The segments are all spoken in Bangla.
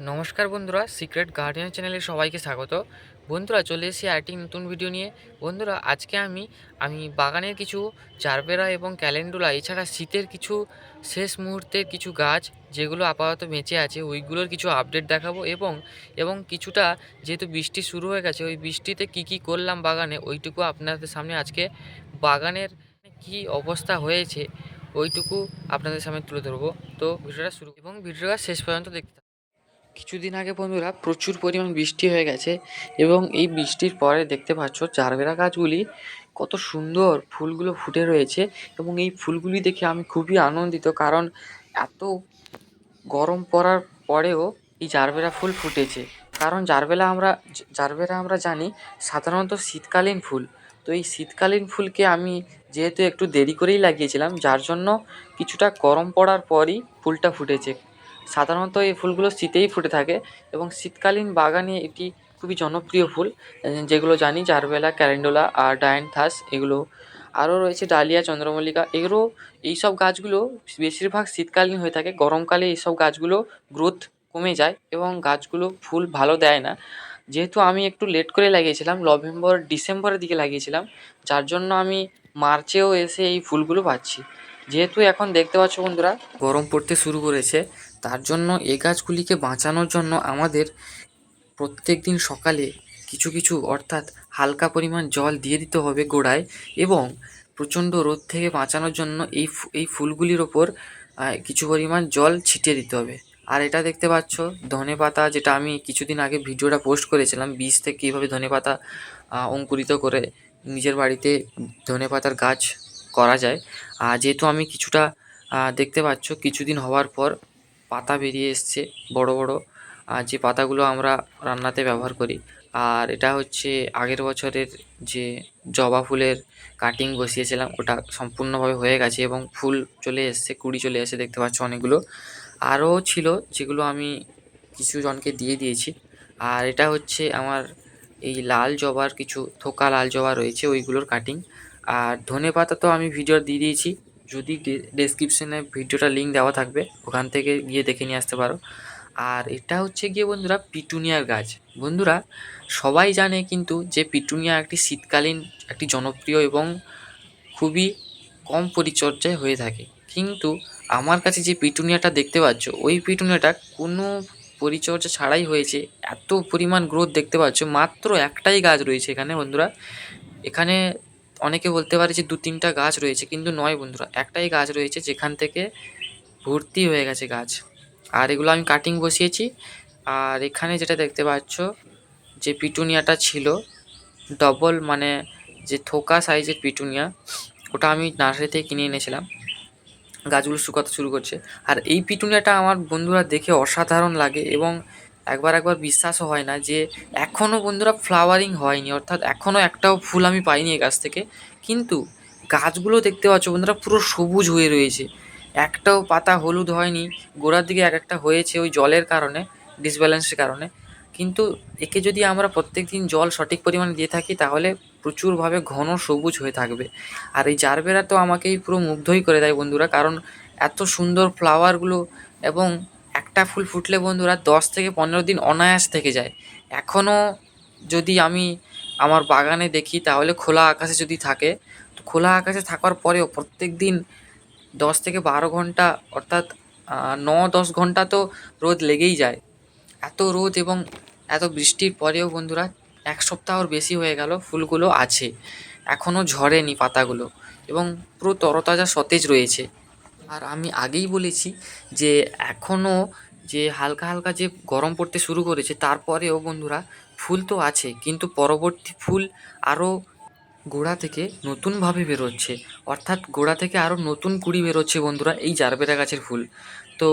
নমস্কার বন্ধুরা সিক্রেট গার্ডিয়ান চ্যানেলে সবাইকে স্বাগত। বন্ধুরা, চলে এসেছি আরেকটি নতুন ভিডিও নিয়ে। বন্ধুরা, আজকে আমি আমি বাগানের কিছু চারবেরা এবং ক্যালেন্ডুলা, এছাড়া শীতের কিছু শেষ মুহূর্তের কিছু গাছ যেগুলো আপাতত বেঁচে আছে, ওইগুলোর কিছু আপডেট দেখাবো এবং এবং কিছুটা যেহেতু বৃষ্টি শুরু হয়ে গেছে, ওই বৃষ্টিতে কি কি করলাম বাগানে, ওইটুকু আপনাদের সামনে আজকে বাগানের কি অবস্থা হয়েছে, ওইটুকু আপনাদের সামনে তুলে ধরবো। তো, ভিডিওটা শুরু এবং ভিডিওটা শেষ পর্যন্ত দেখতে। কিছুদিন আগে বন্ধুরা প্রচুর পরিমাণ বৃষ্টি হয়ে গেছে এবং এই বৃষ্টির পরে দেখতে পাচ্ছ জারবেরা গাছগুলি কত সুন্দর ফুলগুলো ফুটে রয়েছে এবং এই ফুলগুলি দেখে আমি খুবই আনন্দিত কারণ এত গরম পড়ার পরেও এই জারবেরা ফুল ফুটেছে। কারণ জারবেলা আমরা জারবেরা আমরা জানি সাধারণত শীতকালীন ফুল। তো এই শীতকালীন ফুলকে আমি যেহেতু একটু দেরি করেই লাগিয়েছিলাম, যার জন্য কিছুটা গরম পড়ার পরই ফুলটা ফুটেছে। সাধারণত এই ফুলগুলো শীতেই ফুটে থাকে এবং শীতকালীন বাগানে এটি খুবই জনপ্রিয় ফুল যেগুলো জানি জারবেলা ক্যালেন্ডুলা আর ডায়ান্থাস এগুলো। আরও রয়েছে ডালিয়া, চন্দ্রমল্লিকা, এগুলো এই সব গাছগুলো বেশিরভাগ শীতকালীন হয়ে থাকে, গরমকালে এইসব গাছগুলো গ্রোথ কমে যায় এবং গাছগুলো ফুল ভালো দেয় না। যেহেতু আমি একটু লেট করে লাগিয়েছিলাম, নভেম্বর, ডিসেম্বরের দিকে লাগিয়েছিলাম, যার জন্য আমি মার্চেও এসে এই ফুলগুলো পাচ্ছি। যেহেতু এখন দেখতে পাচ্ছ বন্ধুরা, গরম পড়তে শুরু করেছে তার জন্য এই গাছগুলিকে বাঁচানোর জন্য আমাদের প্রত্যেক দিন সকালে কিছু কিছু, অর্থাৎ হালকা পরিমাণ জল দিয়ে দিতে হবে গোড়ায় এবং প্রচণ্ড রোদ থেকে বাঁচানোর জন্য এই এই ফুলগুলির ওপর কিছু পরিমাণ জল ছিটিয়ে দিতে হবে। আর এটা দেখতে পাচ্ছ, ধনে পাতা যেটা আমি কিছুদিন আগে ভিডিওটা পোস্ট করেছিলাম, বীজ থেকে কীভাবে ধনে পাতা অঙ্কুরিত করে নিজের বাড়িতে ধনে পাতার গাছ করা যায়। আর যেহেতু আমি কিছুটা দেখতে পাচ্ছ, কিছুদিন হওয়ার পর পাতা বেরিয়ে এসছে, বড় বড়। আর যে পাতাগুলো আমরা রান্নাতে ব্যবহার করি। আর এটা হচ্ছে আগের বছরের যে জবা ফুলের কাটিং বসিয়েছিলাম, ওটা সম্পূর্ণভাবে হয়ে গেছে এবং ফুল চলে এসছে, কুড়ি চলে এসে দেখতে পাচ্ছ অনেকগুলো। আরও ছিল যেগুলো আমি কিছু জনকে দিয়ে দিয়েছি। আর এটা হচ্ছে আমার এই লাল জবার কিছু থোকা লাল জবা রয়েছে, ওইগুলোর কাটিং আর ধনে পাতা তো আমি ভিডিও দিয়ে দিয়েছি। যদি ডেসক্রিপশনে ভিডিওটা লিঙ্ক দেওয়া থাকবে, ওখান থেকে গিয়ে দেখে নিয়ে আসতে পারো। আর এটা হচ্ছে গিয়ে বন্ধুরা পিটুনিয়ার গাছ। বন্ধুরা, সবাই জানে কিন্তু যে পিটুনিয়া একটি শীতকালীন, একটি জনপ্রিয় এবং খুবই কম পরিচর্যায় হয়ে থাকে। কিন্তু আমার কাছে যে পিটুনিয়াটা দেখতে পাচ্ছ, ওই পিটুনিয়াটা কোনো পরিচর্যা ছাড়াই হয়েছে। এত পরিমাণ গ্রোথ দেখতে পাচ্ছ, মাত্র একটাই গাছ রয়েছে এখানে বন্ধুরা। এখানে অনেকে বলতে পারে যে দু তিনটা গাছ রয়েছে, কিন্তু নয় বন্ধুরা, একটাই গাছ রয়েছে যেখান থেকে ভর্তি হয়ে গেছে গাছ। আর এগুলো আমি কাটিং বসিয়েছি। আর এখানে যেটা দেখতে পাচ্ছ, যে পিটুনিয়াটা ছিল ডবল মানে যে থোকা সাইজের পিটুনিয়া, ওটা আমি নার্সারি থেকে কিনে এনেছিলাম। গাছগুলো শুকাতে শুরু করছে। আর এই পিটুনিয়াটা আমার বন্ধুরা দেখে অসাধারণ লাগে এবং একবার একবার বিশ্বাসও হয় না যে এখনও বন্ধুরা ফ্লাওয়ারিং হয়নি, অর্থাৎ এখনও একটাও ফুল আমি পাইনি এই গাছ থেকে। কিন্তু গাছগুলো দেখতে পাচ্ছ বন্ধুরা পুরো সবুজ হয়ে রয়েছে। একটাও পাতা হলুদ হয়নি, গোড়ার দিকে এক একটা হয়েছে ওই জলের কারণে ডিসব্যালেন্সের কারণে। কিন্তু একে যদি আমরা প্রত্যেক দিন জল সঠিক পরিমাণে দিয়ে থাকি, তাহলে প্রচুরভাবে ঘন সবুজ হয়ে থাকবে। আর এই জারবেরা তো আমাকেই পুরো মুগ্ধই করে দেয় বন্ধুরা, কারণ এত সুন্দর ফ্লাওয়ারগুলো এবং একটা ফুল ফুটলে বন্ধুরা দশ থেকে পনেরো দিন অনায়াস থেকে যায়। এখনও যদি আমি আমার বাগানে দেখি, তাহলে খোলা আকাশে যদি থাকে, তো খোলা আকাশে থাকার পরেও প্রত্যেক দিন দশ থেকে বারো ঘণ্টা, অর্থাৎ ন, দশ ঘণ্টা তো রোদ লেগেই যায়। এত রোদ এবং এত বৃষ্টির পরেও বন্ধুরা এক সপ্তাহর বেশি হয়ে গেল, ফুলগুলো আছে। এখনও ঝরেনি পাতাগুলো এবং পুরো তরতাজা সতেজ রয়েছে। আর আমি আগেই বলেছি যে এখনও যে হালকা হালকা যে গরম পড়তে শুরু করেছে, তারপরেও বন্ধুরা ফুল তো আছে, কিন্তু পরবর্তী ফুল আরও গোড়া থেকে নতুনভাবে বেরোচ্ছে। অর্থাৎ গোড়া থেকে আরও নতুন কুড়ি বেরোচ্ছে বন্ধুরা এই জারবেরা গাছের ফুল। তো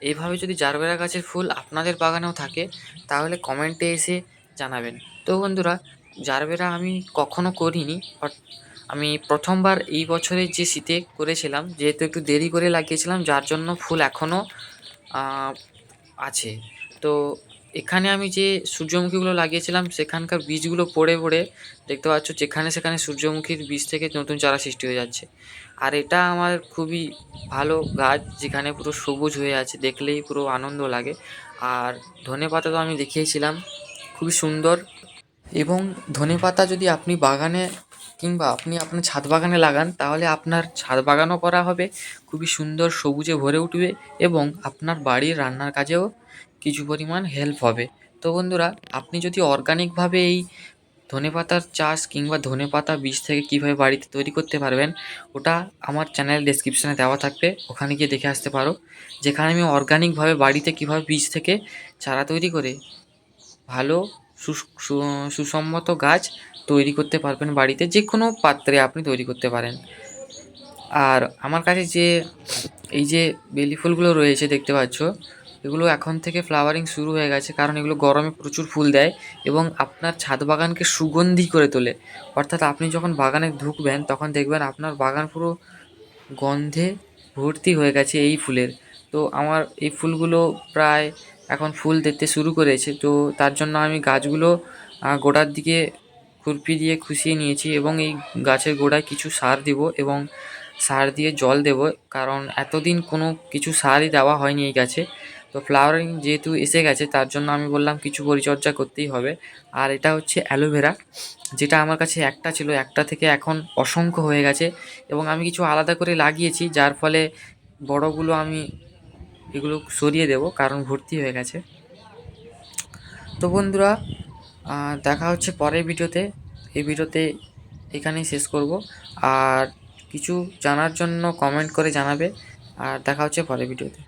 এইভাবে যদি জারবেরা গাছের ফুল আপনাদের বাগানেও থাকে, তাহলে কমেন্টে এসে জানাবেন। তো বন্ধুরা, জারবেরা আমি কখনো করিনি আমি প্রথমবার এই বছরের যে শীতে করেছিলাম, যেহেতু একটু দেরি করে লাগিয়েছিলাম, যার জন্য ফুল এখনও আছে। তো এখানে আমি যে সূর্যমুখীগুলো লাগিয়েছিলাম, সেখানকার বীজগুলো পড়ে পড়ে দেখতে পাচ্ছ, যেখানে সেখানে সূর্যমুখীর বীজ থেকে নতুন চারা সৃষ্টি হয়ে যাচ্ছে। আর এটা আমার খুবই ভালো গাছ, যেখানে পুরো সবুজ হয়ে আছে, দেখলেই পুরো আনন্দ লাগে। আর ধনে পাতা তো আমি দেখিয়েছিলাম, খুবই সুন্দর। এবং ধনে পাতা যদি আপনি বাগানে কিংবা আপনি আপনার ছাদ বাগানে লাগান, তাহলে আপনার ছাদ বাগানও করা হবে, খুবই সুন্দর সবুজে ভরে উঠবে এবং আপনার বাড়ির রান্নার কাজেও কিছু পরিমাণ হেল্প হবে। তো বন্ধুরা, আপনি যদি অর্গানিকভাবে এই ধনেপাতার চাষ কিংবা ধনেপাতা বীজ থেকে কীভাবে বাড়িতে তৈরি করতে পারবেন, ওটা আমার চ্যানেল ডেসক্রিপশানে দেওয়া থাকবে, ওখানে গিয়ে দেখে আসতে পারো। যেখানে আমি অর্গানিকভাবে বাড়িতে কীভাবে বীজ থেকে চারা তৈরি করে ভালো সুসম্মত গাছ তৈরি করতে পারবেন বাড়িতে যে কোনো পাত্রে আপনি তৈরি করতে পারেন। আর আমার কাছে যে, এই যে বেলি ফুলগুলো রয়েছে দেখতে পাচ্ছ, এগুলো এখন থেকে ফ্লাওয়ারিং শুরু হয়ে গেছে, কারণ এগুলো গরমে প্রচুর ফুল দেয় এবং আপনার ছাদ বাগানকে সুগন্ধি করে তোলে। অর্থাৎ আপনি যখন বাগানে ঢুকবেন, তখন দেখবেন আপনার বাগান পুরো গন্ধে ভর্তি হয়ে গেছে এই ফুলের। তো আমার এই ফুলগুলো প্রায় এখন ফুল দিতে শুরু করেছে। তো তার জন্য আমি গাছগুলো গোড়ার দিকে খুরপি দিয়ে খুশিয়ে নিয়েছি এবং এই গাছের গোড়ায় কিছু সার দেব এবং সার দিয়ে জল দেব। কারণ এতদিন কোনো কিছু সারই দেওয়া হয়নি এই গাছে। তো ফ্লাওয়ারিং যেহেতু এসে গেছে, তার জন্য আমি বললাম কিছু পরিচর্যা করতেই হবে। আর এটা হচ্ছে অ্যালোভেরা, যেটা আমার কাছে একটা ছিল। একটা থেকে এখন অসংখ্য হয়ে গেছে এবং আমি কিছু আলাদা করে লাগিয়েছি, যার ফলে বড়গুলো আমি এগুলো সরিয়ে দেব, কারণ ভর্তি হয়ে গেছে। তো বন্ধুরা দেখা হচ্ছে পরের ভিডিওতে। এই ভিডিওতে এখানেই শেষ করব। আর কিছু জানার জন্য কমেন্ট করে জানাবে। আর দেখা হচ্ছে পরের ভিডিওতে।